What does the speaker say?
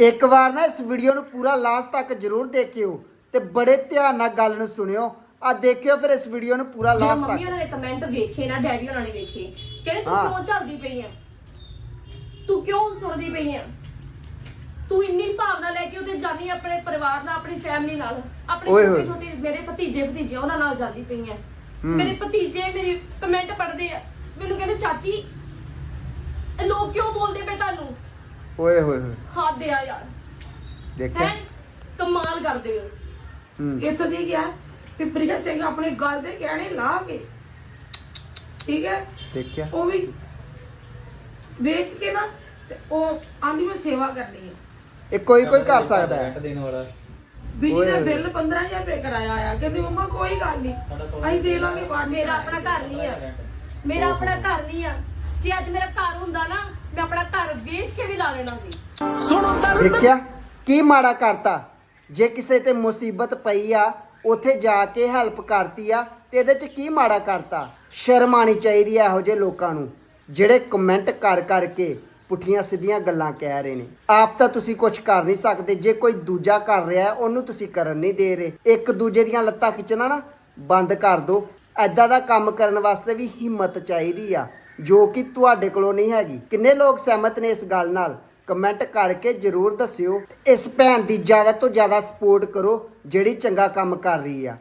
ਇੱਕ ਵਾਰ ਨਾ ਇਸ ਵੀਡੀਓ ਨੂੰ ਪੂਰਾ ਲਾਸਟ ਤੱਕ ਜ਼ਰੂਰ ਦੇਖਿਓ ਤੇ ਬੜੇ ਧਿਆਨ ਨਾਲ ਗੱਲ ਨੂੰ ਸੁਣਿਓ ਆ ਦੇਖਿਓ ਫਿਰ ਇਸ ਵੀਡੀਓ ਨੂੰ ਪੂਰਾ ਲਾਸਟ ਮੰਮੀ ਤੱਕ ਉਹਨਾਂ ਨੇ ਕਮੈਂਟ ਵੇਖੇ ਨਾ ਡੈਡੀ ਉਹਨਾਂ ਨੇ ਵੇਖੇ ਕਹਿੰਦੇ ਤੂੰ ਹਾਂ। ਕਿਉਂ ਚੱਲਦੀ ਪਈ ਆ ਤੂੰ ਕਿਉਂ ਸੁਣਦੀ ਪਈ ਆ ਤੂੰ ਇੰਨੀ ਭਾਵਨਾ ਲੈ ਕੇ ਉਹਦੇ ਜਾਨੀ ਆਪਣੇ ਪਰਿਵਾਰ ਨਾਲ ਆਪਣੀ ਫੈਮਿਲੀ ਨਾਲ ਆਪਣੇ ਓਏ ਛੋਟੇ ਹੋਏ। ਛੋਟੇ ਮੇਰੇ ਭਤੀਜੇ ਭਤੀਜੇ ਉਹਨਾਂ ਨਾਲ ਜਾਂਦੀ ਪਈ ਆ ਹੂੰ। ਮੇਰੇ ਭਤੀਜੇ ਮੇਰੀ ਕਮੈਂਟ ਪੜ੍ਹਦੇ ਆ ਮੈਨੂੰ ਕਹਿੰਦੇ ਚਾਚੀ ਇਹ ਲੋਕ ਕਿਉਂ ਬੋਲਦੇ ਪਏ ਤੁਹਾਨੂੰ ਓਏ ਹੋਏ ਹੋਏ। ਹੱਦ ਆ ਯਾਰ। ਦੇਖਿਆ? ਹੈ? ਕਮਾਲ ਕਰਦੇ ਹੋ। ਹੂੰ। ਇੱਥੋਂ ਦੀ ਗਿਆ ਕਿ ਪ੍ਰਿਆ ਸਿੰਘ ਆਪਣੇ ਗੱਲ ਦੇ ਕਹਿਣੇ ਲਾ ਕੇ। ਠੀਕ ਹੈ? ਦੇਖਿਆ? ਉਹ ਵੀ ਵੇਚ ਕੇ ਨਾ ਤੇ ਉਹ ਆਂਦੀ ਮੈਂ ਸੇਵਾ ਕਰਨੀ ਹੈ। ਇਹ ਕੋਈ ਕੋਈ ਕਰ ਸਕਦਾ ਹੈ। ਦੇਣ ਵਾਲਾ। ਬਿਜਲੀ ਓਏ ਦਾ ਹੋਏ। ਬਿੱਲ 15000 ਰੁਪਏ ਕਰਾਇਆ ਆ। ਕਹਿੰਦੀ ਮੰਮਾ ਕੋਈ ਗੱਲ ਨਹੀਂ ਅਸੀਂ ਦੇ ਲਾਂਗੇ ਬਾਅਦ ਚ। ਮੇਰਾ ਆਪਣਾ ਘਰ ਨਹੀਂ ਆ। ਮੇਰਾ ਆਪਣਾ ਘਰ ਨਹੀਂ ਆ। ਜੇ ਅੱਜ ਮੇਰਾ ਘਰ ਹੁੰਦਾ ਵੇਚ ਕੇ ਵੀ ਲਾ ਲੈਣਾ ਸੀ। ਦੇਖਿਆ? ਕੀ ਮਾੜਾ ਕਰਤਾ? ਜੇ ਕਿਸੇ ਤੇ ਮੁਸੀਬਤ ਪਈ ਆ ਉਥੇ ਜਾ ਕੇ ਹੈਲਪ ਕਰਤੀ ਆ ਤੇ ਇਹਦੇ ਚ ਕੀ ਮਾੜਾ ਕਰਤਾ? ਸ਼ਰਮ ਆਣੀ ਚਾਹੀਦੀ ਆ ਇਹੋ ਜਿਹੇ ਲੋਕਾਂ ਨੂੰ ਜਿਹੜੇ ਕਮੈਂਟ ਕਰ ਕਰਕੇ ਪੁੱਠੀਆਂ ਸਿੱਧੀਆਂ ਗੱਲਾਂ ਕਹਿ ਰਹੇ ਨੇ। ਆਪ ਤਾਂ ਤੁਸੀਂ ਕੁਝ ਕਰ ਨਹੀਂ ਸਕਦੇ ਜੇ ਕੋਈ ਦੂਜਾ ਕਰ ਰਿਹਾ ਹੈ, ਉਹਨੂੰ ਤੁਸੀਂ ਕਰਨ ਨਹੀਂ ਦੇ ਰਹੇ। ਇੱਕ ਦੂਜੇ ਦੀਆਂ ਲੱਤਾਂ ਖਿੱਚਣਾ ਨਾ ਬੰਦ ਕਰ ਦਿਓ ਐਦਾਂ ਦਾ ਕੰਮ ਕਰਨ ਵਾਸਤੇ ਵੀ ਹਿੰਮਤ ਚਾਹੀਦੀ ਆ। ਜੋ ਕਿ ਤੁਹਾਡੇ ਕੋਲੋਂ ਨਹੀਂ ਹੈਗੀ। ਕਿੰਨੇ ਲੋਕ ਸਹਿਮਤ ਨੇ ਇਸ ਗੱਲ ਨਾਲ? ਕਮੈਂਟ ਕਰਕੇ ਜਰੂਰ ਦੱਸਿਓ। ਇਸ ਭੈਣ ਦੀ ਜ਼ਿਆਦਾ ਤੋਂ ਜ਼ਿਆਦਾ ਸਪੋਰਟ ਕਰੋ, ਜਿਹੜੀ ਚੰਗਾ ਕੰਮ ਕਰ ਰਹੀ ਆ।